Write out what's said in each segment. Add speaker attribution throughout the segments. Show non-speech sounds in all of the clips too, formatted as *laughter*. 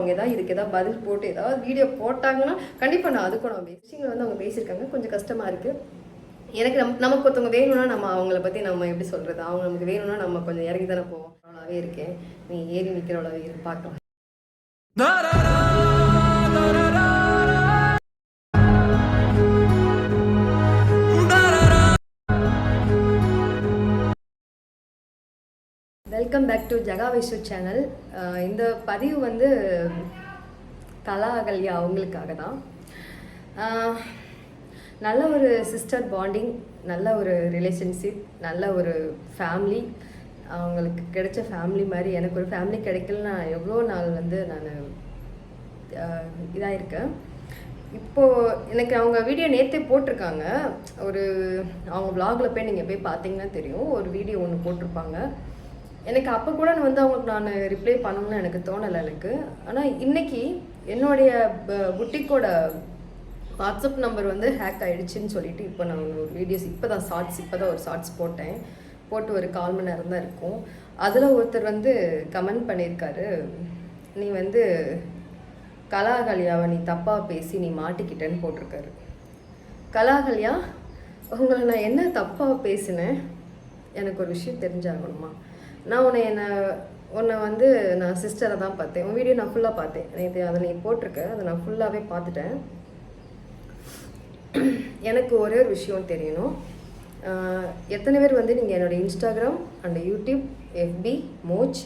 Speaker 1: அவங்க ஏதாவது இதுக்கு ஏதாவது பதில் போட்டு ஏதாவது வீடியோ போட்டாங்கன்னா கண்டிப்பாக நான் அதுக்கும் நான் விஷயங்கள் வந்து அவங்க பேசியிருக்காங்க. கொஞ்சம் கஷ்டமாக இருக்குது எனக்கு நம் நமக்கு ஒருத்தவங்க வேணும்னா நம்ம அவங்கள பற்றி நம்ம எப்படி சொல்கிறது அவங்க நமக்கு வேணும்னா நம்ம கொஞ்சம் இறங்கி தானே போவோம். அவ்வளோவே இருக்கேன். நீ ஏறி நிற்கிறவளாவே இரு பார்க்கலாம். Welcome back to Jaga channel இந்த பதிவு வந்து கலா அகல்யா அவங்களுக்காக தான் uh, நல்ல ஒரு சிஸ்டர் பாண்டிங் நல்ல ஒரு ரிலேஷன்ஷிப் நல்ல ஒரு ஃபேமிலி அவங்களுக்கு கிடைச்ச ஃபேமிலி மாதிரி எனக்கு ஒரு ஃபேமிலி கிடைக்கல நான் எவ்வளோ நாள் வந்து நான் uh, இதாக இருக்கேன். இப்போது எனக்கு அவங்க வீடியோ நேற்றே போட்டிருக்காங்க. ஒரு அவங்க ப்ளாகில் போய் நீங்கள் போய் பார்த்தீங்கன்னா தெரியும். ஒரு வீடியோ ஒன்று போட்டிருப்பாங்க. எனக்கு அப்போ கூட நான் வந்து அவங்களுக்கு நான் ரிப்ளை பண்ணணும்னு எனக்கு தோணலை எனக்கு. ஆனால் இன்னைக்கு என்னுடைய புட்டிக்கோட வாட்ஸ்அப் நம்பர் வந்து ஹேக் ஆகிடுச்சின்னு சொல்லிட்டு இப்போ நான் ஒரு வீடியோஸ் இப்போ தான் ஷார்ட்ஸ் இப்போ தான் ஒரு ஷார்ட்ஸ் போட்டேன். போட்டு ஒரு கால் மணி நேரம் தான் இருக்கும். அதில் ஒருத்தர் வந்து கமெண்ட் பண்ணியிருக்காரு. நீ வந்து கலாகலியாவை நீ தப்பாக பேசி நீ மாட்டிக்கிட்டேன்னு போட்டிருக்காரு. கலாகலியா உங்களை நான் என்ன தப்பாக பேசினேன்? எனக்கு ஒரு விஷயம் தெரிஞ்சாகணுமா? நான் உன்னை என்னை உன்னை வந்து நான் சிஸ்டரை தான் பார்த்தேன். உன் வீடியோ நான் ஃபுல்லாக பார்த்தேன். நேற்று அதை நீ போட்டிருக்க. அதை நான் ஃபுல்லாகவே பார்த்துட்டேன். எனக்கு ஒரே ஒரு விஷயம் தெரியணும். எத்தனை பேர் வந்து நீங்கள் என்னோடய இன்ஸ்டாகிராம் அண்ட் யூடியூப் எஃபி மோச்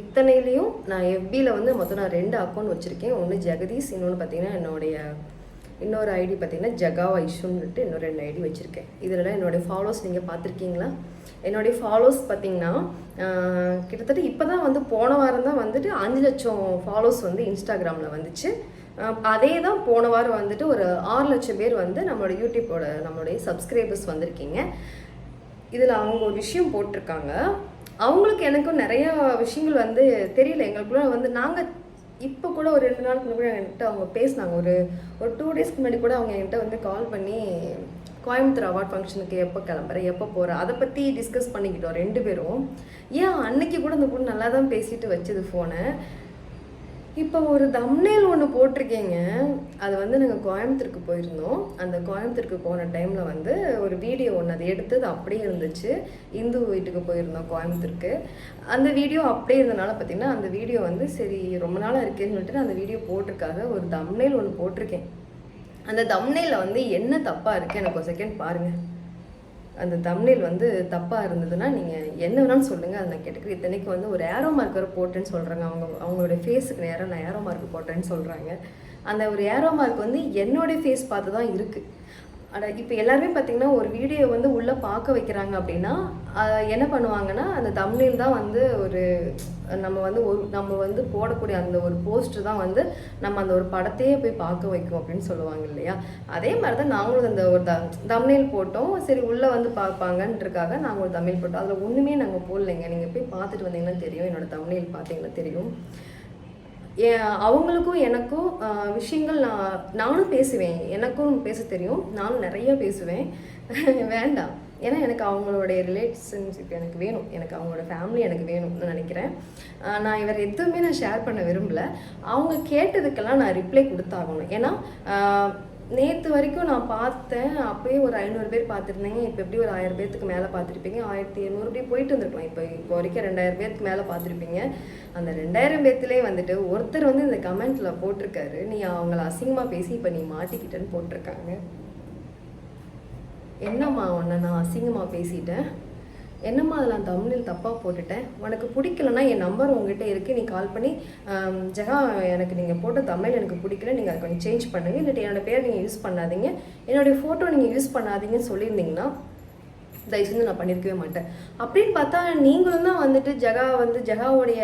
Speaker 1: இத்தனையிலையும் நான் எஃபியில் வந்து மொத்தம் நான் ரெண்டு அக்கௌண்ட் வச்சுருக்கேன். ஒன்று ஜெகதீஷ் இன்னொன்று பார்த்தீங்கன்னா என்னுடைய இன்னொரு ஐடி பார்த்தீங்கன்னா ஜகா வைஷுன்னுட்டு இன்னொரு ரெண்டு ஐடி வச்சுருக்கேன். இதிலலாம் என்னுடைய ஃபாலோஸ் நீங்கள் பார்த்துருக்கீங்களா? என்னுடைய ஃபாலோஸ் பார்த்தீங்கன்னா கிட்டத்தட்ட இப்போ தான் வந்து போன வாரம் தான் வந்துட்டு அஞ்சு லட்சம் ஃபாலோஸ் வந்து இன்ஸ்டாகிராமில் வந்துச்சு. அதே தான் போன வாரம் வந்துட்டு ஒரு ஆறு லட்சம் பேர் வந்து நம்மளோட யூடியூப்போட நம்மளுடைய சப்ஸ்கிரைபர்ஸ் வந்திருக்கீங்க. இதில் அவங்க ஒரு விஷயம் போட்டிருக்காங்க. அவங்களுக்கு எனக்கும் நிறையா விஷயங்கள் வந்து தெரியல. எங்களுக்குள்ள வந்து நாங்கள் இப்போ கூட ஒரு ரெண்டு நாளுக்கு முன்னாடி என்கிட்ட அவங்க பேசினாங்க. ஒரு ஒரு டூ டேஸ்க்கு முன்னாடி கூட அவங்க என்கிட்ட வந்து கால் பண்ணி கோயம்புத்தூர் அவார்ட் ஃபங்க்ஷனுக்கு எப்போ கிளம்புற எப்போ போகிற அதை பற்றி டிஸ்கஸ் பண்ணிக்கிட்டோம் ரெண்டு பேரும். ஏன் அன்னைக்கு கூட அந்த பொண்ணு நல்லா தான் பேசிட்டு வச்சது ஃபோனை இப்போ ஒரு தம்னேல் ஒன்று போட்டிருக்கீங்க. அது வந்து நாங்கள் கோயம்புத்தூருக்கு போயிருந்தோம். அந்த கோயம்புத்தூருக்கு போன டைமில் வந்து ஒரு வீடியோ ஒன்று அது எடுத்தது அப்படியே இருந்துச்சு. இந்து வீட்டுக்கு போயிருந்தோம் கோயம்புத்தூருக்கு. அந்த வீடியோ அப்படியே இருந்தனால பார்த்தீங்கன்னா அந்த வீடியோ வந்து சரி ரொம்ப நாளாக இருக்கேன்னு சொல்லிட்டு நான் அந்த வீடியோ போட்டிருக்காக ஒரு தம்னேல் ஒன்று போட்டிருக்கேன். அந்த தம்னேல வந்து என்ன தப்பாக இருக்குது எனக்கு ஒரு செகண்ட் பாருங்கள் அந்த தம்னில் வந்து தப்பாக இருந்ததுன்னா நீங்கள் என்ன வேணாலும் சொல்லுங்கள் அதை நான் கேட்டுக்கிறேன். இத்தனைக்கு வந்து ஒரு ஏரோ மார்க்கர் போட்டேன்னு சொல்கிறாங்க அவங்க அவங்களோட ஃபேஸுக்கு நேராக நான் ஏரோ மார்க் போட்டேன்னு சொல்கிறாங்க அந்த ஒரு ஏரோ மார்க் வந்து என்னுடைய ஃபேஸ் பார்த்து தான் இருக்குது அட இப்போ எல்லாருமே பார்த்தீங்கன்னா ஒரு வீடியோ வந்து உள்ளே பார்க்க வைக்கிறாங்க அப்படின்னா என்ன பண்ணுவாங்கன்னா அந்த தமிழில் தான் வந்து ஒரு நம்ம வந்து ஒரு நம்ம வந்து போடக்கூடிய அந்த ஒரு போஸ்ட்டு தான் வந்து நம்ம அந்த ஒரு படத்தையே போய் பார்க்க வைக்கும் அப்படின்னு சொல்லுவாங்க இல்லையா? அதே மாதிரி தான் நாங்களும் அந்த ஒரு த தமிழில் போட்டோம். சரி உள்ளே வந்து பார்ப்பாங்கன்றக்காக நாங்கள் ஒரு தமிழ் போட்டோம். அதில் ஒன்றுமே நாங்கள் போடலைங்க. நீங்கள் போய் பார்த்துட்டு வந்தீங்கன்னா தெரியும். என்னோட தமிழில் பார்த்தீங்கன்னா தெரியும். அவங்களுக்கும் எனக்கும் விஷயங்கள் நான் நானும் பேசுவேன். எனக்கும் பேச தெரியும். நானும் நிறைய பேசுவேன். *laughs* வேண்டாம். ஏன்னா எனக்கு அவங்களுடைய ரிலேஷன்ஷிப் எனக்கு வேணும். எனக்கு அவங்களோட ஃபேமிலி எனக்கு வேணும்னு நினைக்கிறேன். நான் இவர் எதுவுமே நான் ஷேர் பண்ண விரும்பல. அவங்க கேட்டதுக்கெல்லாம் நான் ரிப்ளை கொடுத்தாகணும். ஏன்னா நேற்று வரைக்கும் நான் பார்த்தேன். அப்பயே ஒரு ஐநூறு பேர் பார்த்துருந்தேங்க. இப்போ எப்படி ஒரு ஆயிரம் பேர்த்துக்கு மேலே பார்த்துருப்பீங்க? ஆயிரத்தி எழுநூறு அப்படியே போயிட்டு இருந்திருக்கலாம். இப்போ இப்போ வரைக்கும் ரெண்டாயிரம் பேர்த்துக்கு மேலே பார்த்துருப்பீங்க. அந்த ரெண்டாயிரம் பேர்த்துலேயே வந்துட்டு ஒருத்தர் வந்து இந்த கமெண்ட்டில் போட்டிருக்காரு. நீ அவங்கள அசிங்கமாக பேசி இப்போ நீ மாட்டிக்கிட்டேன்னு போட்டிருக்காங்க. என்னம்மா உன்னை நான் அசிங்கமாக பேசிட்டேன்? என்னம்மா அதில் நான் தமிழில் தப்பாக போட்டுட்டேன்? உனக்கு பிடிக்கலன்னா என் நம்பர் உங்ககிட்ட இருக்குது நீ கால் பண்ணி ஜெகா எனக்கு நீங்கள் போட்ட தமிழ் எனக்கு பிடிக்கல. நீங்கள் அதை கொஞ்சம் சேஞ்ச் பண்ணுங்கள் இல்லாட்டி என்னோட பேர் நீங்கள் யூஸ் பண்ணாதீங்க. என்னுடைய ஃபோட்டோ நீங்கள் யூஸ் பண்ணாதீங்கன்னு சொல்லியிருந்தீங்கன்னா தயவு செஞ்சு நான் பண்ணியிருக்கவே மாட்டேன். அப்படின்னு பார்த்தா நீங்களும் தான் வந்துட்டு ஜெகா வந்து ஜெகாவுடைய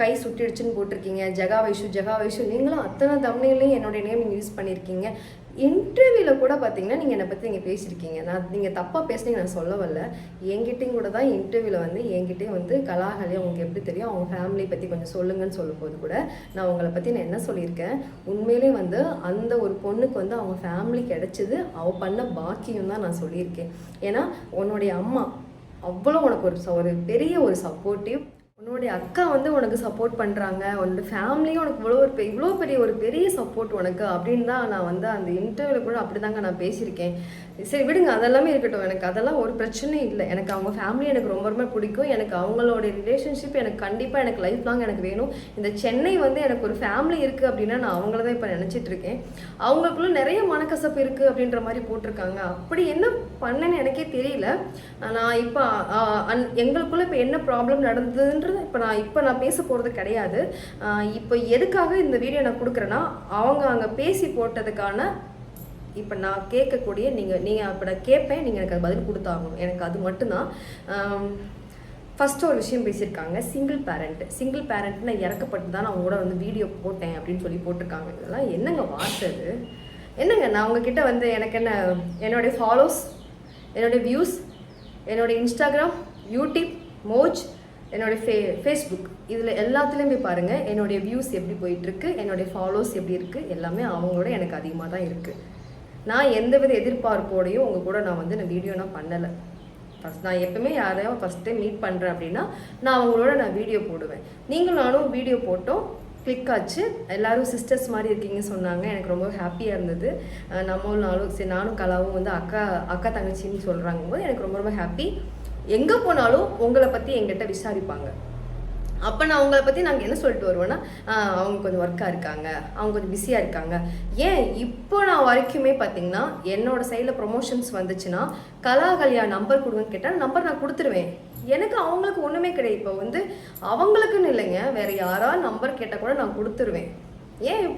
Speaker 1: கை சுட்டிடுச்சுன்னு போட்டிருக்கீங்க. ஜெகா வைஷு ஜெகா வைஷு நீங்களும் அத்தனை தமிழ்லையும் என்னுடைய நேம் நீங்கள் யூஸ் பண்ணியிருக்கீங்க. இன்டர்வியூவில் கூட பார்த்தீங்கன்னா நீங்கள் என்னை பற்றி நீங்கள் பேசியிருக்கீங்க. நான் நீங்கள் தப்பாக பேசுனீங்க நான் சொல்ல வரல என்கிட்டையும் கூட தான் இன்டர்வியூவில் வந்து என்கிட்டயும் வந்து கலாகலி அவங்களுக்கு எப்படி தெரியும்? அவங்க ஃபேமிலி பற்றி கொஞ்சம் சொல்லுங்கன்னு சொல்லும்போது கூட நான் உங்களை பற்றி நான் என்ன சொல்லியிருக்கேன்? உண்மையிலே வந்து அந்த ஒரு பொண்ணுக்கு வந்து அவங்க ஃபேமிலி கிடைச்சது அவள் பண்ண பாக்கியம் தான் நான் சொல்லியிருக்கேன். ஏன்னா உன்னுடைய அம்மா அவ்வளோ உனக்கு ஒரு ச- ஒரு பெரிய ஒரு சப்போர்ட்டிவ் உன்னுடைய அக்கா வந்து உனக்கு சப்போர்ட் பண்ணுறாங்க உன்னோட ஃபேமிலியும் உனக்கு இவ்வளோ ஒரு இவ்வளோ பெரிய ஒரு பெரிய சப்போர்ட் உனக்கு அப்படின்னு தான் நான் வந்து அந்த இன்டர்வியூவில் கூட அப்படி தாங்க நான் பேசியிருக்கேன். சரி விடுங்க. அதெல்லாமே இருக்கட்டும். எனக்கு அதெல்லாம் ஒரு பிரச்சனையும் இல்லை. எனக்கு அவங்க ஃபேமிலி எனக்கு ரொம்ப ரொம்ப பிடிக்கும். எனக்கு அவங்களோட ரிலேஷன்ஷிப் எனக்கு கண்டிப்பாக எனக்கு லைஃப் லாங் எனக்கு வேணும். இந்த சென்னை வந்து எனக்கு ஒரு ஃபேமிலி இருக்குது அப்படின்னா நான் அவங்கள தான் இப்போ நினச்சிட்டு இருக்கேன். அவங்களுக்குள்ள நிறைய மனக்கசப்பு இருக்குது அப்படின்ற மாதிரி போட்டிருக்காங்க. அப்படி என்ன பண்ணேன்னு எனக்கே தெரியல. நான் இப்போ எங்களுக்குள்ளே இப்போ என்ன ப்ராப்ளம் நடந்ததுன்ற இப்போ நான் இப்போ நான் பேச போகிறது கிடையாது. இப்போ எதுக்காக இந்த வீடியோ நான் கொடுக்குறேன்னா அவங்க அங்கே பேசி போட்டதுக்கான இப்போ நான் கேட்கக்கூடிய நீங்கள் நீங்கள் இப்போ நான் கேட்பேன் நீங்கள் எனக்கு அது பதில் கொடுத்தாகணும். எனக்கு அது மட்டும்தான். ஃபஸ்ட்டு ஒரு விஷயம் பேசியிருக்காங்க சிங்கிள் பேரண்ட் சிங்கிள் பேரண்ட்னு நான் இறக்கப்பட்டு தான் நான் உங்களோட வந்து வீடியோ போட்டேன் அப்படின்னு சொல்லி போட்டிருக்காங்க. இதெல்லாம் என்னங்க வார்த்தை அது என்னங்க நான் உங்ககிட்ட வந்து எனக்கு என்ன என்னுடைய ஃபாலோஸ் என்னுடைய வியூஸ் என்னுடைய இன்ஸ்டாகிராம் யூடியூப் மோஜ் என்னுடைய ஃபே ஃபேஸ்புக் இதில் எல்லாத்துலேயும் போய் பாருங்கள் என்னுடைய வியூஸ் எப்படி போயிட்டுருக்கு என்னுடைய ஃபாலோஸ் எப்படி இருக்குது எல்லாமே அவங்களோட எனக்கு அதிகமாக தான் இருக்குது நான் எந்த வித எதிர்பார்ப்போடையும் உங்கள் கூட நான் வந்து நான் வீடியோ நான் பண்ணலை. ஃபஸ்ட் நான் எப்பவுமே யாரையும் ஃபஸ்ட் டைம் மீட் பண்ணுறேன் அப்படின்னா நான் அவங்களோட நான் வீடியோ போடுவேன். நீங்களும் நானும் வீடியோ போட்டோம் கிளிக் ஆச்சு. எல்லோரும் சிஸ்டர்ஸ் மாதிரி இருக்கீங்கன்னு சொன்னாங்க. எனக்கு ரொம்ப ஹாப்பியாக இருந்தது. நம்மளும் நானும் சரி நானும் கலாவும் வந்து அக்கா அக்கா தங்கச்சின்னு சொல்கிறாங்க போது எனக்கு ரொம்ப ரொம்ப ஹாப்பி எங்கே போனாலும் உங்களை பற்றி எங்கிட்ட விசாரிப்பாங்க. அப்போ நான் அவங்கள பற்றி நாங்கள் என்ன சொல்லிட்டு வருவோன்னா அவங்க கொஞ்சம் ஒர்க்காக இருக்காங்க அவங்க கொஞ்சம் பிஸியாக இருக்காங்க. ஏன் இப்போ நான் வரைக்குமே பார்த்தீங்கன்னா என்னோட சைடில் ப்ரொமோஷன்ஸ் வந்துச்சுன்னா கலா கல்யா நம்பர் கொடுங்கன்னு கேட்டால் நம்பர் நான் கொடுத்துருவேன். எனக்கு அவங்களுக்கு ஒன்றுமே கிடையாது. இப்போ வந்து அவங்களுக்குன்னு இல்லைங்க வேறு யாராவது நம்பர் கேட்டால் கூட நான் கொடுத்துருவேன். ஏன்?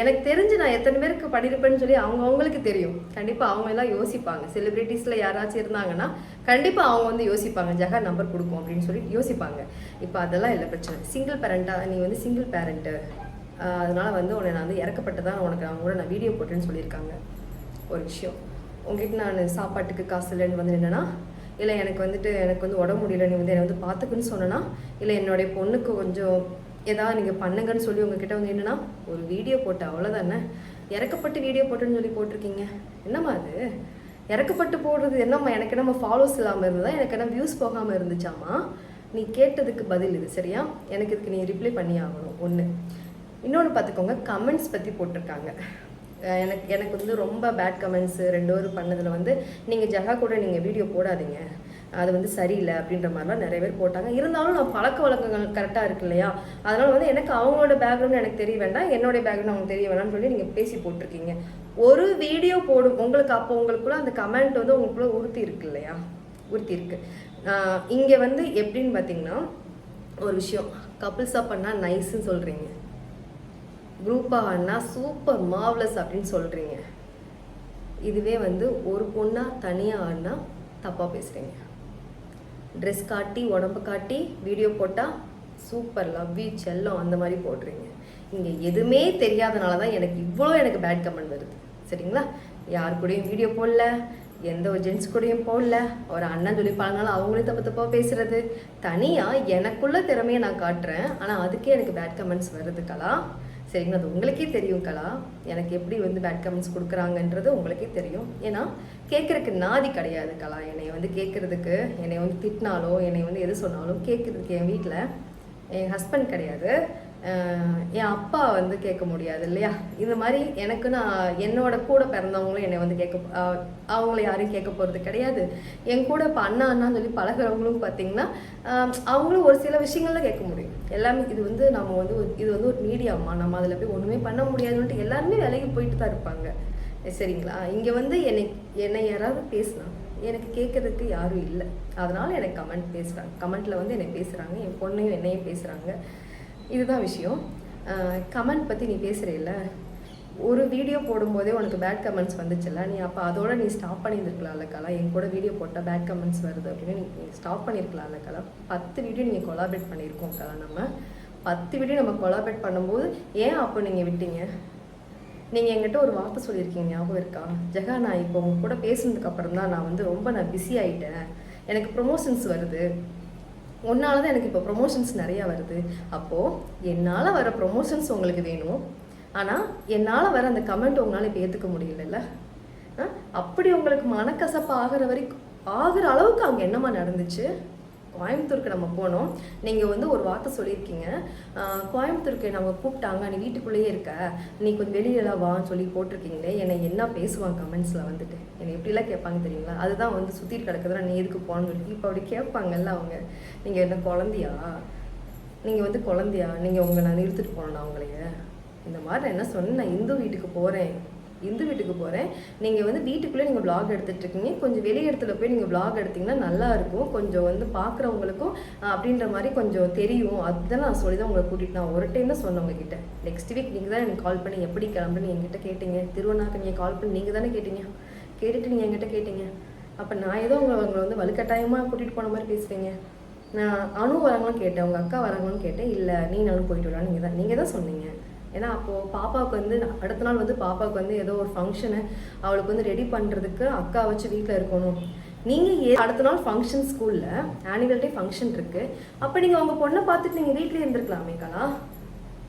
Speaker 1: எனக்கு தெரிஞ்சு நான் எத்தனை பேருக்கு பண்ணியிருப்பேன்னு சொல்லி அவங்க அவங்களுக்கு தெரியும். கண்டிப்பாக அவங்க எல்லாம் யோசிப்பாங்க. செலிப்ரிட்டிஸில் யாராச்சும் இருந்தாங்கன்னா கண்டிப்பாக அவங்க வந்து யோசிப்பாங்க. ஜகா நம்பர் கொடுக்கும் அப்படின்னு சொல்லி யோசிப்பாங்க. இப்போ அதெல்லாம் இல்லை பிரச்சனை சிங்கிள் பேரண்ட்டாக நீ வந்து சிங்கிள் பேரண்ட்டு அதனால் வந்து உன்னை நான் வந்து இறக்கப்பட்டு தான் உனக்கு அவங்க கூட நான் வீடியோ போட்டேன்னு சொல்லியிருக்காங்க. ஒரு விஷயம். உங்ககிட்ட நான் சாப்பாட்டுக்கு காசு இல்லைன்னு வந்து என்னென்னா இல்லை எனக்கு வந்துட்டு எனக்கு வந்து உடம்பு முடியல நீ வந்து என்னை வந்து பார்த்துக்குன்னு சொன்னேன்னா இல்லை என்னுடைய பொண்ணுக்கு கொஞ்சம் ஏதாவது நீங்கள் பண்ணுங்கன்னு சொல்லி உங்ககிட்ட வந்து என்னென்னா ஒரு வீடியோ போட்டு அவ்வளோதானே இறக்கப்பட்டு வீடியோ போட்டுன்னு சொல்லி போட்டிருக்கீங்க. என்னம்மா அது? இறக்கப்பட்டு போடுறது என்னம்மா? எனக்கு நம்ம ஃபாலோஸ் இல்லாமல் இருந்ததா? எனக்கு என்ன வியூஸ் போகாமல் இருந்துச்சாமா நீ கேட்டதுக்கு பதில் இது சரியா? எனக்கு இதுக்கு நீ ரிப்ளை பண்ணி ஆகணும். ஒன்று இன்னொன்று பார்த்துக்கோங்க கமெண்ட்ஸ் பற்றி போட்டிருக்காங்க. எனக்கு எனக்கு வந்து ரொம்ப பேட் கமெண்ட்ஸு ரெண்டு பேரும் பண்ணதில் வந்து நீங்கள் ஜகா கூட நீங்கள் வீடியோ போடாதீங்க. அது வந்து சரியில்லை அப்படின்ற மாதிரிலாம் நிறைய பேர் போட்டாங்க. இருந்தாலும் நான் பழக்க வழக்கங்கள் கரெக்டாக இருக்கு இல்லையா? அதனால் வந்து எனக்கு அவங்களோட பேக்ரவுண்ட் எனக்கு தெரிய வேண்டாம். என்னோட பேக்ரவுண்ட் அவங்க தெரிய வேணாம்னு சொல்லி நீங்கள் பேசி போட்டிருக்கீங்க. ஒரு வீடியோ போடும் உங்களுக்கு அப்போ உங்களுக்குள்ள அந்த கமெண்ட் வந்து உங்களுக்குள்ள உறுத்தி இருக்கு இல்லையா? உறுத்தி இருக்கு. இங்கே வந்து எப்படின்னு பார்த்தீங்கன்னா ஒரு விஷயம். கப்புள்ஸாக பண்ணால் நைஸ்ன்னு சொல்கிறீங்க குரூப்பாக ஆடினா சூப்பர் மாவ்லஸ் அப்படின்னு சொல்கிறீங்க இதுவே வந்து ஒரு பொண்ணாக தனியாக ஆடினா தப்பாக பேசுகிறீங்க ட்ரெஸ் காட்டி உடம்பு காட்டி வீடியோ போட்டால் சூப்பர் லவ் யூ செல்லம் அந்த மாதிரி போடுறீங்க. இங்கே எதுவுமே தெரியாதனால தான் எனக்கு இவ்வளோ எனக்கு பேட் கமெண்ட் வருது. சரிங்களா? யார் கூடயும் வீடியோ போடல எந்த ஒரு ஜென்ஸ் கூடயும் போடல ஒரு அண்ணன் சொல்லி பழனாலும் அவங்களே தப்பு தப்பாக பேசுறது. தனியாக எனக்குள்ள திறமையை நான் காட்டுறேன். ஆனால் அதுக்கே எனக்கு பேட் கமெண்ட்ஸ் வருது கலா. சரிங்களா? அது உங்களுக்கே தெரியும் கலா. எனக்கு எப்படி வந்து பேட் கமெண்ட்ஸ் கொடுக்குறாங்கன்றது உங்களுக்கே தெரியும். ஏன்னா கேட்குறதுக்கு நாதி கிடையாது கலா. என்னை வந்து கேட்குறதுக்கு என்னை வந்து திட்டினாலோ என்னை வந்து எது சொன்னாலும் கேட்குறதுக்கு என் வீட்டில் என் ஹஸ்பண்ட் கிடையாது. என் அப்பா வந்து கேட்க முடியாது இல்லையா? இந்த மாதிரி எனக்கு நான் என்னோட கூட பிறந்தவங்களும் என்னை வந்து கேட்க அவங்கள யாரையும் கேட்க போகிறது கிடையாது. என் கூட இப்போ அண்ணா அண்ணான்னு சொல்லி பழகுறவங்களும் பார்த்தீங்கன்னா அவங்களும் ஒரு சில விஷயங்கள்ல கேட்க முடியும். எல்லாமே இது வந்து நம்ம வந்து இது வந்து ஒரு மீடியாமா நம்ம அதில் போய் ஒன்றுமே பண்ண முடியாதுன்ட்டு எல்லாருமே வேலைக்கு போயிட்டு தான் இருப்பாங்க. சரிங்களா? இங்கே வந்து என்னை என்னை யாராவது பேசினா எனக்கு கேட்கறதுக்கு யாரும் இல்லை. அதனால் எனக்கு கமெண்ட் பேசுகிறாங்க கமெண்ட்டில் வந்து என்னை பேசுகிறாங்க என் பொண்ணையும் என்னையும் பேசுகிறாங்க இதுதான் விஷயம். கமெண்ட் பற்றி நீ பேசுகிறீல்ல ஒரு வீடியோ போடும்போதே உனக்கு பேட் கமெண்ட்ஸ் வந்துச்சுல்ல? நீ அப்போ அதோட நீ ஸ்டாப் பண்ணியிருந்துருக்கலாம்ல கலா? என் கூட வீடியோ போட்டால் பேட் கமெண்ட்ஸ் வருது அப்படின்னு நீ ஸ்டாப் பண்ணியிருக்கலாம்ல கலா? பத்து வீடியோ நீங்கள் கொலாபரேட் பண்ணியிருக்கோம் கலா நம்ம. பத்து வீடியோ நம்ம கொலாபரேட் பண்ணும்போது ஏன் அப்போ நீங்கள் விட்டீங்க? நீங்கள் என்கிட்ட ஒரு வார்த்தை சொல்லியிருக்கீங்க ஞாபகம் இருக்கா? ஜெகா நான் இப்போ உங்க கூட பேசுனதுக்கு அப்புறம் தான் நான் வந்து ரொம்ப நான் பிஸி ஆகிட்டேன் எனக்கு ப்ரொமோஷன்ஸ் வருது. உன்னால தான் எனக்கு இப்போ ப்ரொமோஷன்ஸ் நிறையா வருது. அப்போது என்னால் வர ப்ரொமோஷன்ஸ் உங்களுக்கு வேணும்? ஆனால் என்னால் வர அந்த கமெண்ட் உங்களால் இப்போ ஏற்றுக்க முடியலல்ல? ஆ? அப்படி உங்களுக்கு மனக்கசப்பு ஆகிற வரைக்கும் ஆகிற அளவுக்கு அங்கே என்னம்மா நடந்துச்சு? கோயம்புத்தூருக்கு நம்ம போனோம். நீங்கள் வந்து ஒரு வார்த்தை சொல்லியிருக்கீங்க. கோயம்புத்தூருக்கு நம்ம கூப்பிட்டாங்க. நீ வீட்டுக்குள்ளேயே இருக்க. நீ கொஞ்சம் வெளியிலலாம் வான்னு சொல்லி போட்டிருக்கீங்களே. என்னை என்ன பேசுவாங்க கமெண்ட்ஸில் வந்துட்டு? என்னை எப்படிலாம் கேட்பாங்க தெரியுங்களா? அதுதான் வந்து சுற்றிட்டு கிடக்குதுன்னா நீ எதுக்கு போகணும்னு இப்போ அப்படி கேட்பாங்கல்ல அவங்க. நீங்கள் என்ன குழந்தையா? நீங்கள் வந்து குழந்தையா? நீங்கள் உங்களை நான் இழுத்துட்டு போனேன் உங்களைய இந்த மாதிரி நான் என்ன சொன்னேன் நான் இந்து வீட்டுக்கு போகிறேன் இந்து வீட்டுக்கு போகிறேன் நீங்கள் வந்து வீட்டுக்குள்ளே நீங்கள் vlog எடுத்துகிட்டு இருக்கீங்க. கொஞ்சம் வெளி இடத்துல போய் நீங்கள் vlog எடுத்தீங்கன்னா நல்லா இருக்கும். கொஞ்சம் வந்து பார்க்குறவங்களுக்கும் அப்படின்ற மாதிரி கொஞ்சம் தெரியும். அதுதான் நான் சொல்லி தான் உங்களை கூட்டிகிட்டு நான் ஒரு டைம் தான் சொன்னேன் உங்ககிட்ட. நெக்ஸ்ட் வீக் நீங்கள் தான் எனக்கு கால் பண்ணி எப்படி கிளம்புன்னு என்கிட்ட கேட்டீங்க. திருவண்ணாக்கு நீங்கள் கால் பண்ணி நீங்கள் தானே கேட்டீங்க. கேட்டுட்டு நீங்கள் என்கிட்ட கேட்டீங்க. அப்போ நான் ஏதோ உங்களை உங்களை வந்து வலுக்கட்டாயமாக கூட்டிகிட்டு போன மாதிரி பேசுகிறீங்க நான் அணு வராங்களான்னு கேட்டேன். உங்கள் அக்கா வராங்களான்னு கேட்டேன். இல்லை நீ நானும் போயிட்டு வரலாம் நீங்கள் தான் நீங்கள் தான் சொன்னீங்க. ஏன்னா அப்போது பாப்பாவுக்கு வந்து அடுத்த நாள் வந்து பாப்பாவுக்கு வந்து ஏதோ ஒரு ஃபங்க்ஷனு அவளுக்கு வந்து ரெடி பண்ணுறதுக்கு அக்கா வச்சு வீட்டில் இருக்கணும். நீங்கள் ஏ அடுத்த நாள் ஃபங்க்ஷன் ஸ்கூலில் ஆனுவல் டே ஃபங்க்ஷன் இருக்குது அப்போ நீங்கள் உங்கள் பொண்ணை பார்த்துட்டு நீங்கள் வீட்டிலே இருந்திருக்கலாமே கலா?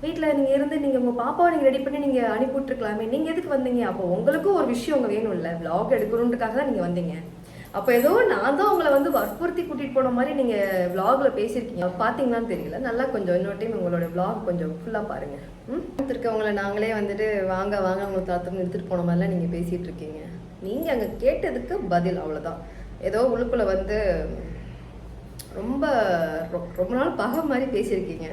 Speaker 1: வீட்டில் நீங்கள் இருந்து நீங்கள் உங்கள் பாப்பாவை நீங்கள் ரெடி பண்ணி நீங்கள் அனுப்பி விட்ருக்கலாமே நீங்கள் எதுக்கு வந்தீங்க? அப்போ உங்களுக்கும் ஒரு விஷயம் அங்கே வேணும்ல. விலாக் எடுக்கணுன்றக்காக தான் நீங்கள் வந்தீங்க. அப்போ ஏதோ நான் தான் உங்களை வந்து வற்புறுத்தி கூட்டிகிட்டு போன மாதிரி நீங்கள் விளாகில் பேசியிருக்கீங்க. பார்த்தீங்களான்னு தெரியல. நல்லா கொஞ்சம் இன்னொரு டைம் உங்களோட விளாக் கொஞ்சம் ஃபுல்லாக பாருங்கள் ம்? இருக்கவங்களை நாங்களே வந்துட்டு வாங்க வாங்க உங்களுக்கு தாத்தம் எடுத்துகிட்டு போன மாதிரிலாம் நீங்கள் பேசிகிட்டு இருக்கீங்க. நீங்கள் அங்கே கேட்டதுக்கு பதில் அவ்வளோதான் ஏதோ உள்ளுக்குள்ளே வந்து ரொம்ப ரொ- ரொம்ப நாள் பகை மாதிரி பேசியிருக்கீங்க.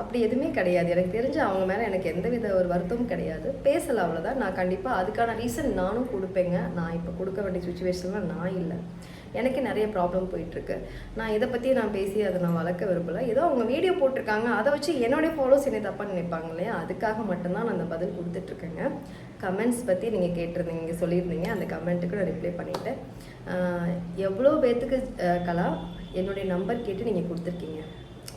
Speaker 1: அப்படி எதுவுமே கிடையாது. எனக்கு தெரிஞ்சு அவங்க மேலே எனக்கு எந்த வித ஒரு வருத்தமும் கிடையாது. பேசலை அவ்வளோதான் நான் கண்டிப்பாக அதுக்கான ரீசன் நானும் கொடுப்பேங்க. நான் இப்போ கொடுக்க வேண்டிய சுச்சுவேஷனில் நான் இல்லை. எனக்கு நிறைய ப்ராப்ளம் போயிட்டுருக்கு. நான் இதை பற்றி நான் பேசி அதை நான் வளர்க்க விரும்பல. ஏதோ அவங்க வீடியோ போட்டிருக்காங்க. அதை வச்சு என்னுடைய ஃபாலோஸ் என்னை தப்பாக நினைப்பாங்க இல்லையா? அதுக்காக மட்டும்தான் நான் அந்த பதில் கொடுத்துட்ருக்கேங்க கமெண்ட்ஸ் பற்றி நீங்கள் கேட்டிருந்தீங்க நீங்கள் சொல்லியிருந்தீங்க. அந்த கமெண்ட்டுக்கு நான் ரிப்ளை பண்ணிட்டேன். எவ்வளோ பேர்த்துக்கு கலா என்னுடைய நம்பர் கேட்டு நீங்கள் கொடுத்துருக்கீங்க.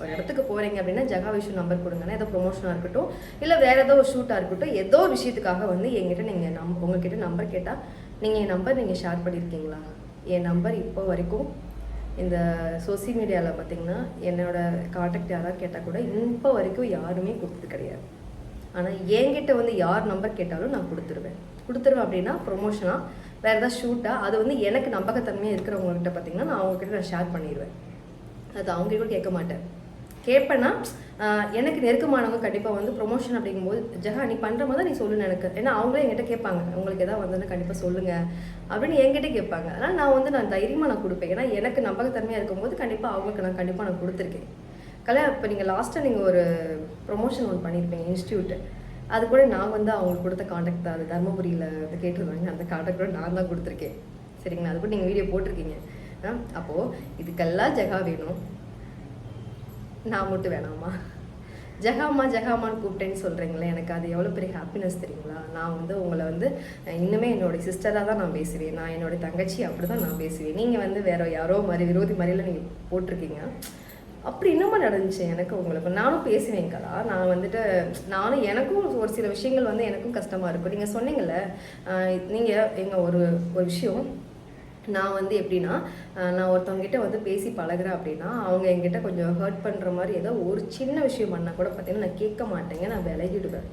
Speaker 1: ஒரு இடத்துக்கு போகிறீங்க அப்படின்னா ஜெகா விஷு நம்பர் கொடுங்கன்னா ஏதோ ப்ரொமோஷனாக இருக்கட்டும் இல்லை வேறு ஏதோ ஒரு ஷூட்டாக இருக்கட்டும் ஏதோ ஒரு விஷயத்துக்காக வந்து என்கிட்ட நீங்கள் நம் உங்ககிட்ட நம்பர் கேட்டால் நீங்கள் என் நம்பர் நீங்கள் ஷேர் பண்ணியிருக்கீங்களா என் நம்பர் இப்போ வரைக்கும் இந்த சோசியல் மீடியாவில் பார்த்தீங்கன்னா என்னோட காண்டாக்ட் யாராவது கேட்டால் கூட இப்போ வரைக்கும் யாருமே கொடுத்தது கிடையாது. ஆனால் என்கிட்ட வந்து யார் நம்பர் கேட்டாலும் நான் கொடுத்துருவேன். கொடுத்துருவேன் அப்படின்னா ப்ரொமோஷனாக வேறு ஏதாவது ஷூட்டாக அது வந்து எனக்கு நம்பகத்தன்மையாக இருக்கிறவங்ககிட்ட பார்த்தீங்கன்னா நான் அவங்கக்கிட்ட நான் ஷேர் பண்ணிடுவேன் அது அவங்க கூட கேட்க மாட்டேன். கேட்பேன்னா எனக்கு நெருக்கமானவங்க கண்டிப்பாக வந்து ப்ரொமோஷன் அப்படிங்கும்போது ஜஹா நீ பண்ணுற மாதிரி நீ சொல்லுன்னு எனக்கு. ஏன்னா அவங்களே என்கிட்ட கேட்பாங்க உங்களுக்கு எதாவது வந்ததுன்னா கண்டிப்பாக சொல்லுங்கள் அப்படின்னு என்கிட்ட கேட்பாங்க. அதனால் நான் வந்து நான் தைரியமாக நான் கொடுப்பேன். ஏன்னா எனக்கு நம்பகத்தன்மையாக இருக்கும்போது கண்டிப்பாக அவங்களுக்கு நான் கண்டிப்பாக நான் கொடுத்துருக்கேன். கலை இப்போ நீங்கள் லாஸ்ட்டாக நீங்கள் ஒரு ப்ரொமோஷன் ஒன்று பண்ணியிருப்பீங்க இன்ஸ்டியூட்டு அது கூட நான் வந்து அவங்களுக்கு கொடுத்த காண்டாக்ட் தான். அது தருமபுரியில் வந்து கேட்டிருந்தாங்க. அந்த காண்டாக்ட் கூட நான் தான் கொடுத்துருக்கேன். சரிங்களா? அது கூட நீங்கள் வீடியோ போட்டிருக்கீங்க. ஆ அப்போது இதுக்கெல்லாம் ஜெகா வேணும். நான் மட்டும் வேணாமா ஜெகாமா ஜெகாமான்னு கூப்பிட்டேன்னு சொல்கிறீங்களே எனக்கு அது எவ்வளோ பெரிய ஹாப்பினஸ் தெரியுங்களா? நான் வந்து உங்களை வந்து இன்னுமே என்னோட சிஸ்டராக தான் நான் பேசுவேன். நான் என்னோட தங்கச்சி அப்படி தான் நான் பேசுவேன். நீங்கள் வந்து வேற யாரோ மாதிரி விரோதி மாதிரிலாம் நீங்கள் போட்டிருக்கீங்க. அப்படி என்னமா நடந்துச்சு? எனக்கு உங்களுக்கு நானும் பேசுவேன் கலா. நான் வந்துட்டு நானும் எனக்கும் ஒரு சில விஷயங்கள் வந்து எனக்கும் கஷ்டமாக இருக்கும் நீங்கள் சொன்னீங்கல்ல நீங்கள் எங்கள் ஒரு ஒரு விஷயம் நான் வந்து எப்படின்னா நான் ஒருத்தவங்ககிட்ட வந்து பேசி பழகுறேன் அப்படின்னா அவங்க என்கிட்ட கொஞ்சம் ஹர்ட் பண்ணுற மாதிரி ஏதோ ஒரு சின்ன விஷயம் பண்ணால் கூட பார்த்தீங்கன்னா நான் கேட்க மாட்டேங்க நான் விலகிடுவேன்.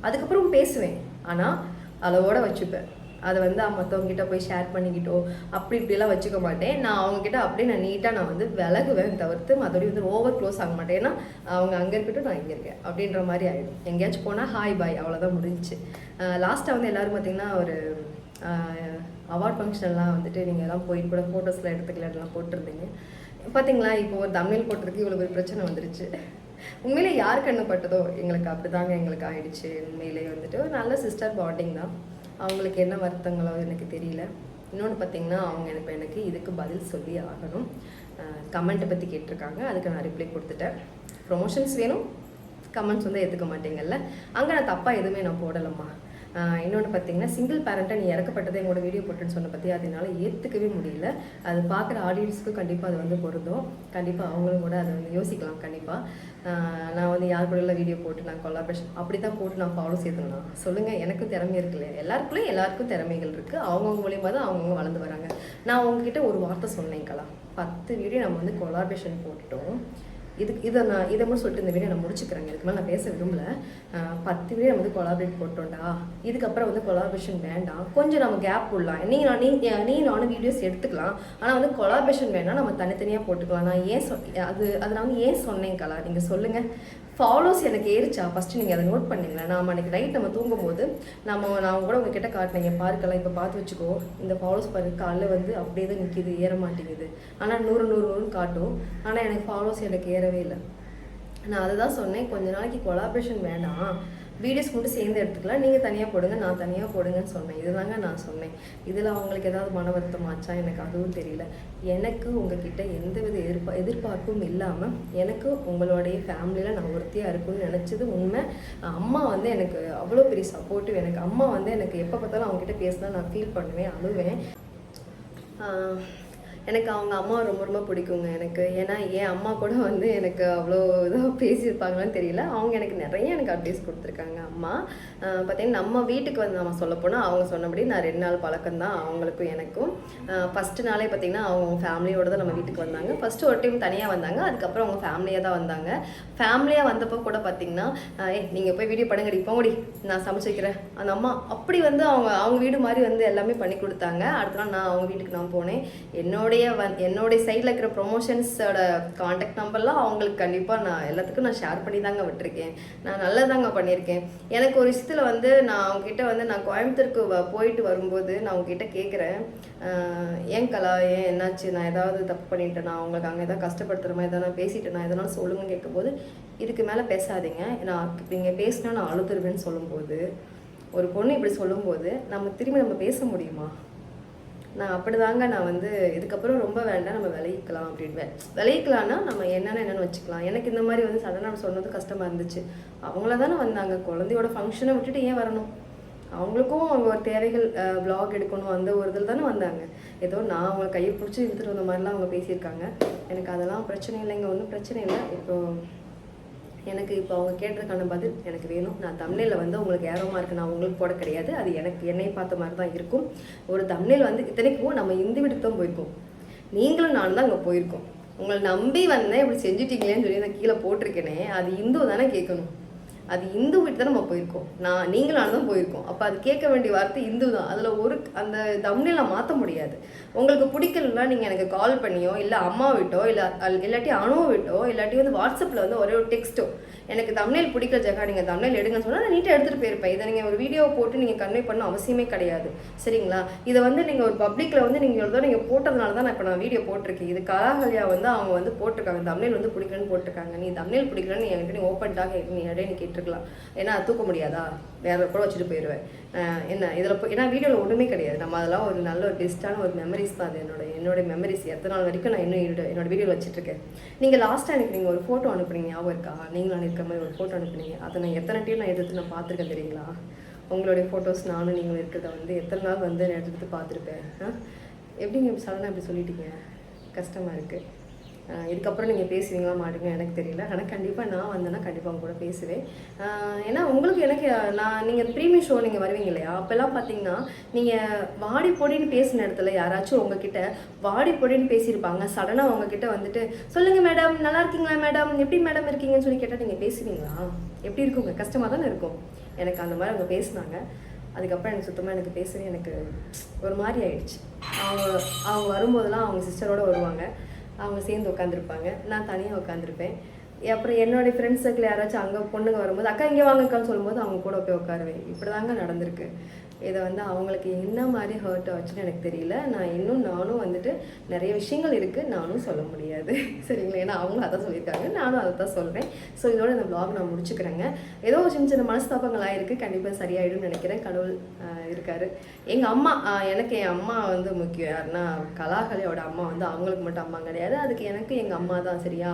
Speaker 1: அதுக்கப்புறம் பேசுவேன். ஆனால் அளவோட வச்சுப்பேன். அதை வந்து மற்றவங்ககிட்ட போய் ஷேர் பண்ணிக்கிட்டோ அப்படி இப்படிலாம் வச்சுக்க மாட்டேன். நான் அவங்கக்கிட்ட அப்படியே நான் நீட்டாக நான் வந்து விலகுவேன் தவிர்த்து மற்றபடி வந்து ஓவர் க்ளோஸ் ஆக மாட்டேன். ஏன்னா அவங்க அங்கே இருக்கட்டும் நான் இங்கே இருக்கேன். அப்படின்ற மாதிரி ஆகிடும் எங்கேயாச்சும் போனால் ஹாய் பாய் அவ்வளோதான் முடிஞ்சுச்சு. லாஸ்ட்டாக வந்து எல்லோரும் பார்த்தீங்கன்னா ஒரு அவார்ட் ஃபங்க்ஷன்லாம் வந்துட்டு நீங்கள் எல்லாம் போயிட்டு கூட ஃபோட்டோஸ்லாம் எடுத்துக்கலாம்லாம் போட்டிருந்தீங்க. பார்த்தீங்களா இப்போ ஒரு தமிழ் போட்டதுக்கு இவ்வளோ ஒரு பிரச்சனை வந்துருச்சு. உண்மையிலே யார் கண்ணுப்பட்டதோ எங்களுக்கு அப்படிதாங்க எங்களுக்கு ஆயிடுச்சு. உண்மையிலே வந்துட்டு ஒரு நல்ல சிஸ்டர் பாண்டிங் தான். அவங்களுக்கு என்ன வருத்தங்களோ எனக்கு தெரியல. இன்னொன்று பார்த்தீங்கன்னா அவங்க எனக்கு எனக்கு இதுக்கு பதில் சொல்லி ஆகணும். கமெண்ட்டை பற்றி கேட்டிருக்காங்க. அதுக்கு நான் ரிப்ளை கொடுத்துட்டேன். ப்ரொமோஷன்ஸ் வேணும். கமெண்ட்ஸ் வந்து எடுத்துக்க மாட்டீங்கல்ல. அங்கே நான் தப்பாக எதுவுமே நான் போடலம்மா. இன்னொன்று பார்த்தீங்கன்னா சிங்கிள் பேரண்ட்டை நீ இறக்கப்பட்டதை எங்களோட வீடியோ போட்டுன்னு சொன்ன பற்றி அதனால ஏற்றுக்கவே முடியல. அது பார்க்குற ஆடியன்ஸுக்கு கண்டிப்பாக அது வந்து பொருந்தும். கண்டிப்பாக அவங்களும் கூட அதை வந்து யோசிக்கலாம் கண்டிப்பாக நான் வந்து யார் கூட வீடியோ போட்டு நான் கொலாபரேஷன் அப்படி தான் போட்டு நான் ஃபாலோ செய்தேன்னா சொல்லுங்கள் எனக்கும் திறமை இருக்குல்ல இல்லையா? எல்லாருக்குள்ளேயும் எல்லாருக்கும் திறமைகள் இருக்குது அவங்கவுங்க மூலியமாக தான் அவங்கவுங்க வளர்ந்து வராங்க. நான் உங்ககிட்ட ஒரு வார்த்தை சொன்னேன் கலா. பத்து வீடியோ நம்ம வந்து கொலாபரேஷன் போட்டுட்டோம். இதுக்கு இதை நான் இதை மட்டும் சொல்லிட்டு இந்த வீடியோ நான் முடிச்சுக்கிறேங்க. இதுக்கு மேலே நான் பேச விரும்பல. பத்து வீடியோ நம்ம வந்து கொலாபரேட் போட்டோம்டா. இதுக்கப்புறம் வந்து கொலாபரேஷன் வேண்டாம். கொஞ்சம் நம்ம கேப் விடலாம் நீங்கள் நான் நீ நானும் வீடியோஸ் எடுத்துக்கலாம். ஆனால் வந்து கொலாபரேஷன் வேணாம். நம்ம தனித்தனியாக போட்டுக்கலாம். நான் ஏன் சொ அது அதை நான் வந்து ஏன் சொன்னேன் கலா? நீங்கள் சொல்லுங்கள் ஃபாலோஸ் எனக்கு ஏறிச்சா? ஃபஸ்ட்டு நீங்கள் அதை நோட் பண்ணீங்களா? நாம் அன்றைக்கி நைட் நம்ம தூங்கும்போது நம்ம நான் கூட உங்ககிட்ட காட்டினீங்க பார்க்கலாம் இப்போ பார்த்து வச்சுக்கோ. இந்த ஃபாலோஸ் பாரு காலைல வந்து அப்படியே தான் நிற்கிது ஏற மாட்டேங்குது. ஆனால் நூறு நூறு நூறுன்னு காட்டும். ஆனால் எனக்கு ஃபாலோஸ் எனக்கு ஏறவே இல்லை. நான் அதை தான் சொன்னேன். கொஞ்ச நாளைக்கு கொலாபரேஷன் வேணாம் வீடியோஸ் மட்டும் சேர்ந்து எடுத்துக்கலாம். நீங்கள் தனியாக போடுங்க நான் தனியாக போடுங்கன்னு சொன்னேன். இதுதாங்க நான் சொன்னேன். இதில் அவங்களுக்கு ஏதாவது மன வருத்தமாச்சா எனக்கு அதுவும் தெரியல. எனக்கு உங்ககிட்ட எந்தவித எதிர்பா எதிர்பார்ப்பும் இல்லாமல் எனக்கு உங்களுடைய ஃபேமிலியில் நான் ஒருத்தியாக இருக்கும்னு நினச்சது உண்மை. அம்மா வந்து எனக்கு அவ்வளோ பெரிய சப்போர்ட்டிவ் எனக்கு அம்மா வந்து எனக்கு எப்போ பார்த்தாலும் அவங்ககிட்ட பேசினா நான் ஃபீல் பண்ணுவேன் அழுவேன். எனக்கு அவங்க அம்மா ரொம்ப ரொம்ப பிடிக்குங்க. எனக்கு ஏன்னா என் அம்மா கூட வந்து எனக்கு அவ்வளோ இதாக பேசியிருப்பாங்களான்னு தெரியல. அவங்க எனக்கு நிறைய எனக்கு அட்வைஸ் கொடுத்துருக்காங்க. அம்மா பார்த்தீங்கன்னா நம்ம வீட்டுக்கு வந்து நம்ம சொல்ல போனால் அவங்க சொன்னபடி நான் ரெண்டு நாள் பழக்கம் தான் அவங்களுக்கும் எனக்கும். ஃபஸ்ட்டு நாளே பார்த்தீங்கன்னா அவங்க ஃபேமிலியோட தான் நம்ம வீட்டுக்கு வந்தாங்க. ஃபஸ்ட்டு ஒரு டைம் தனியாக வந்தாங்க. அதுக்கப்புறம் அவங்க ஃபேமிலியாக தான் வந்தாங்க. ஃபேமிலியாக வந்தப்போ கூட பார்த்தீங்கன்னா ஏ நீங்கள் போய் வீடியோ படங்கடி போங்கடி நான் சமைச்சு வைக்கிறேன். அந்த அம்மா அப்படி வந்து அவங்க அவங்க வீடு மாதிரி வந்து எல்லாமே பண்ணி கொடுத்தாங்க. அடுத்த நாள் நான் அவங்க வீட்டுக்கு நான் போனேன். என்னோட என்னுடைய வந் என்னுடைய சைடில் இருக்கிற ப்ரொமோஷன்ஸோட காண்டாக்ட் நம்பர்லாம் அவங்களுக்கு கண்டிப்பாக நான் எல்லாத்துக்கும் நான் ஷேர் பண்ணி தாங்க விட்டுருக்கேன். நான் நல்லதாங்க பண்ணியிருக்கேன் எனக்கு ஒரு விஷயத்தில் வந்து நான் அவங்ககிட்ட வந்து நான் கோயம்புத்தூருக்கு வ- போயிட்டு வரும்போது நான் அவங்ககிட்ட கேட்குறேன் ஏன் கலா ஏன் என்னாச்சு? நான் ஏதாவது தப்பு பண்ணிட்டேன்? நான் அவங்களுக்கு அங்கே ஏதாவது கஷ்டப்படுத்துகிற மாதிரி ஏதாவது நான் பேசிட்டேன்? நான் சொல்லுங்கன்னு கேட்கும்போது இதுக்கு மேலே பேசாதீங்க. நான் நீங்கள் பேசினா நான் அழுதுருவேன்னு சொல்லும்போது ஒரு பொண்ணு இப்படி சொல்லும்போது நம்ம திரும்பி நம்ம பேச முடியுமா? நான் அப்படிதாங்க நான் வந்து இதுக்கப்புறம் ரொம்ப வேண்டாம் நம்ம விளையிக்கலாம் அப்படின்வேன். விளையிக்கலாம்னா நம்ம என்னென்ன என்னென்னு வச்சுக்கலாம். எனக்கு இந்த மாதிரி வந்து சடனாக சொன்னது கஷ்டமாக இருந்துச்சு. அவங்கள தானே வந்தாங்க. குழந்தையோட ஃபங்க்ஷனை விட்டுட்டு ஏன் வரணும்? அவங்களுக்கும் அவங்க ஒரு தேவைகள் பிளாக் எடுக்கணும் அந்த ஒரு இதில் தானே வந்தாங்க. ஏதோ நான் அவங்க கையை பிடிச்சி இழுத்துட்டு வந்த மாதிரிலாம் அவங்க பேசியிருக்காங்க. எனக்கு அதெல்லாம் பிரச்சனை இல்லைங்க. ஒன்றும் பிரச்சனை இல்லை. இப்போது எனக்கு இப்போ அவங்க கேட்டதுக்கான பதில் எனக்கு வேணும். நான் தமிழில் வந்து உங்களுக்கு ஏரோமா மார்க் நான் உங்களுக்கு போட கிடையாது. அது எனக்கு என்னை பார்த்த மாதிரி தான் இருக்கும். ஒரு தமிழில் வந்து இத்தனைக்கும் நம்ம இந்த வீட்டுக்கு தான் போயிருக்கோம். நீங்களும் நானும் தான் அங்கே போயிருக்கோம். உங்களை நம்பி வந்தேன். இப்படி செஞ்சுட்டீங்களேன்னு சொல்லி நான் கீழே போட்டிருக்கேனே. அது இந்து தானே கேட்கணும். அது இந்து வீட்டு தான் நம்ம போயிருக்கோம். நான் நீங்களும் தான் போயிருக்கோம். அப்போ அது கேட்க வேண்டிய வார்த்தை இந்து தான். அதில் ஒரு அந்த தமிழில் மாற்ற முடியாது. உங்களுக்கு பிடிக்கலன்னா நீங்கள் எனக்கு கால் பண்ணியோ இல்லை அம்மா விட்டோ இல்லை இல்லாட்டி அணுவை விட்டோ இல்லாட்டி வந்து வாட்ஸ்அப்பில் வந்து ஒரே ஒரு டெக்ஸ்ட்டோ எனக்கு தமிழில் பிடிக்கல ஜெகா நீங்கள் தமிழில் எடுங்கன்னு சொன்னால் நான் நீட்டாக எடுத்துகிட்டு போயிருப்பேன். இதை நீங்கள் ஒரு வீடியோ போட்டு நீங்கள் கன்வே பண்ண அவசியமே கிடையாது. சரிங்களா? இதை வந்து நீங்கள் ஒரு பப்ளிக்கில் வந்து நீங்கள் ஒரு நீங்கள் போட்டதுனால தான் நான் இப்போ நான் வீடியோ போட்டிருக்கேன். இது கலாகலியா வந்து அவங்க வந்து போட்டிருக்காங்க. தமிழில் வந்து பிடிக்கலன்னு போட்டிருக்காங்க. நீ தமிழில் பிடிக்கலன்னு என்கிட்ட நீ ஓப்பன்டாக நீ இடையே நீ கேட்டிருக்கலாம். ஏன்னா தூக்க முடியாதா? வேற கூட வச்சுட்டு போயிடுவேன் என்ன இதில் போ ஏன்னா வீடியோவில் ஒன்றுமே கிடையாது. நம்ம அதெல்லாம் ஒரு நல்ல ஒரு பெஸ்ட்டான ஒரு மெமரிஸ் தான். அது என்னோட என்னோட மெமரிஸ் எத்தனை நாள் வரைக்கும் நான் இன்னும் என்னோட என்னோட வீடியோவில் வச்சுட்ருக்கேன். நீங்கள் லாஸ்ட்டாக எனக்கு நீங்கள் ஒரு ஃபோட்டோ அனுப்புனீங்க. ஞாபகம் இருக்கா? நீங்களும் இருக்கிற மாதிரி ஒரு ஃபோட்டோ அனுப்புனீங்க. அதை நான் எத்தனை டைம் நான் எடுத்து நான் பார்த்துருக்கேன் தெரியுங்களா? உங்களுடைய ஃபோட்டோஸ் நானும் நீங்கள் இருக்கிறத வந்து எத்தனை நாள் வந்து நான் எடுத்து பார்த்துருப்பேன்? எப்படிங்க சடனாக இப்படி சொல்லிட்டீங்க? கஷ்டமாக இருக்குது இதுக்கப்புறம் நீங்கள் பேசுவீங்களா? மாட்டீங்க எனக்கு தெரியல. ஆனால் கண்டிப்பாக நான் வந்தேன்னா கண்டிப்பாக அவங்க கூட பேசுவேன். ஏன்னா உங்களுக்கு எனக்கு நான் நீங்கள் ப்ரீமியம் ஷோ நீங்கள் வருவீங்க இல்லையா? அப்போல்லாம் பார்த்தீங்கன்னா நீங்கள் வாடி பொடின்னு பேசின இடத்துல யாராச்சும் உங்ககிட்ட வாடி பொடின்னு பேசியிருப்பாங்க. சடனாக உங்ககிட்ட வந்துட்டு சொல்லுங்கள் மேடம் நல்லா இருக்கீங்களா மேடம்? எப்படி மேடம் இருக்கீங்கன்னு சொல்லி கேட்டால் நீங்கள் பேசுவீங்களா? எப்படி இருக்குங்க கஷ்டமாக தானே இருக்கும். எனக்கு அந்த மாதிரி அவங்க பேசினாங்க. அதுக்கப்புறம் எனக்கு சுத்தமாக எனக்கு பேசவே எனக்கு ஒரு மாதிரி ஆயிடுச்சு. அவங்க அவங்க வரும்போதெல்லாம் அவங்க சிஸ்டரோடு வருவாங்க. அவங்க சேர்ந்து உட்காந்துருப்பாங்க நான் தனியாக உட்காந்துருப்பேன் அப்புறம் என்னோடய ஃப்ரெண்ட்ஸ் சர்க்கிள் யாராச்சும் அங்கே பொண்ணுங்க வரும்போது அக்கா இங்கே வாங்க அக்கான்னு சொல்லும்போது அவங்க கூட போய் உட்காருவேன். இப்படி தாங்க நடந்திருக்கு. இதை வந்து அவங்களுக்கு என்ன மாதிரி ஹர்ட் ஆச்சுன்னு எனக்கு தெரியல. நான் இன்னும் நானும் வந்துட்டு நிறைய விஷயங்கள் இருக்குது நானும் சொல்ல முடியாது. *laughs* சரிங்களா? ஏன்னா அவங்களும் அதான் சொல்லியிருக்காங்க. நானும் அதை தான் சொல்கிறேன் ஸோ இதோட இந்த பிளாக் நான் முடிச்சுக்கிறேங்க. ஏதோ சின்ன சின்ன மனஸ்தாபங்கள் இருக்குது கண்டிப்பாக சரியாயிடும்னு நினைக்கிறேன். கடவுள் இருக்காரு. எங்கள் அம்மா எனக்கு என் அம்மா வந்து முக்கியம். யாருன்னா கலாகலையோட அம்மா வந்து அவங்களுக்கு மட்டும் அம்மா கிடையாது. அதுக்கு எனக்கு எங்கள் அம்மா தான் சரியா?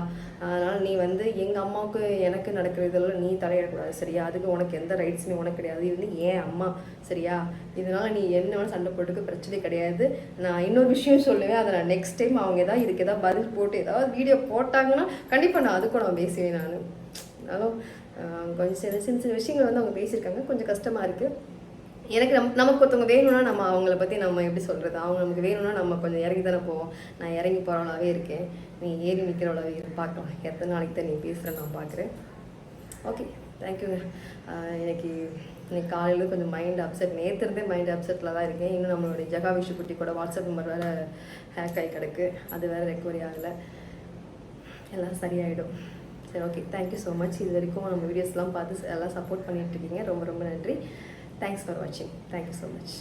Speaker 1: அதனால் நீ வந்து எங்கள் அம்மாவுக்கு எனக்கு நடக்கிற இதெல்லாம் நீ தலையிடக்கூடாது. சரியா? அதுக்கு உனக்கு எந்த ரைட்ஸுமே உனக்கு கிடையாது. இது வந்து ஏன் அம்மா சரியா? இதனால நீ என்ன வேணாலும் சண்டை போட்டுக்க பிரச்சனை கிடையாது. நான் இன்னொரு விஷயம் சொல்லுவேன். அதை நான் நெக்ஸ்ட் டைம் அவங்க ஏதாவது இதுக்கு ஏதாவது பதில் போட்டு ஏதாவது வீடியோ போட்டாங்கன்னா கண்டிப்பாக நான் அதுக்கும் நான் பேசுவேன் நான். ஆனாலும் கொஞ்சம் சின்ன சின்ன சின்ன விஷயங்கள் வந்து அவங்க பேசியிருக்காங்க. கொஞ்சம் கஷ்டமாக இருக்குது எனக்கு நம் நமக்கு ஒருத்தவங்க வேணும்னா நம்ம அவங்கள பற்றி நம்ம எப்படி சொல்கிறது அவங்க நமக்கு வேணும்னா நம்ம கொஞ்சம் இறங்கி தானே போவோம். நான் இறங்கி போகிறவளாவே இருக்கேன். நீ ஏறி நிற்கிறவளாவே இரு. பார்க்கலாம். எத்தனை நாளைக்கு தான் நீ பேசுகிற நான் பார்க்குறேன். ஓகே தேங்க்யூங்க எனக்கு இன்னைக்கு காலையில் கொஞ்சம் மைண்ட் அப்செட் நேற்று இருந்தே மைண்ட் அப்செட்டில் தான் இருக்கேன். இன்னும் நம்மளுடைய ஜகா விஷு குட்டி கூட வாட்ஸ்அப் நம்பர் வேறு ஹேக் ஆகி கிடக்கு. அது வேறு ரெக்கவரி ஆகலை. எல்லாம் சரியாயிடும். சரி ஓகே தேங்க்யூ ஸோ மச் இது வரைக்கும் நம்ம வீடியோஸ்லாம் பார்த்து எல்லாம் சப்போர்ட் பண்ணிகிட்ருக்கீங்க இருக்கீங்க. ரொம்ப ரொம்ப நன்றி. தேங்க்ஸ் ஃபார் வாட்சிங் தேங்க்யூ ஸோ மச்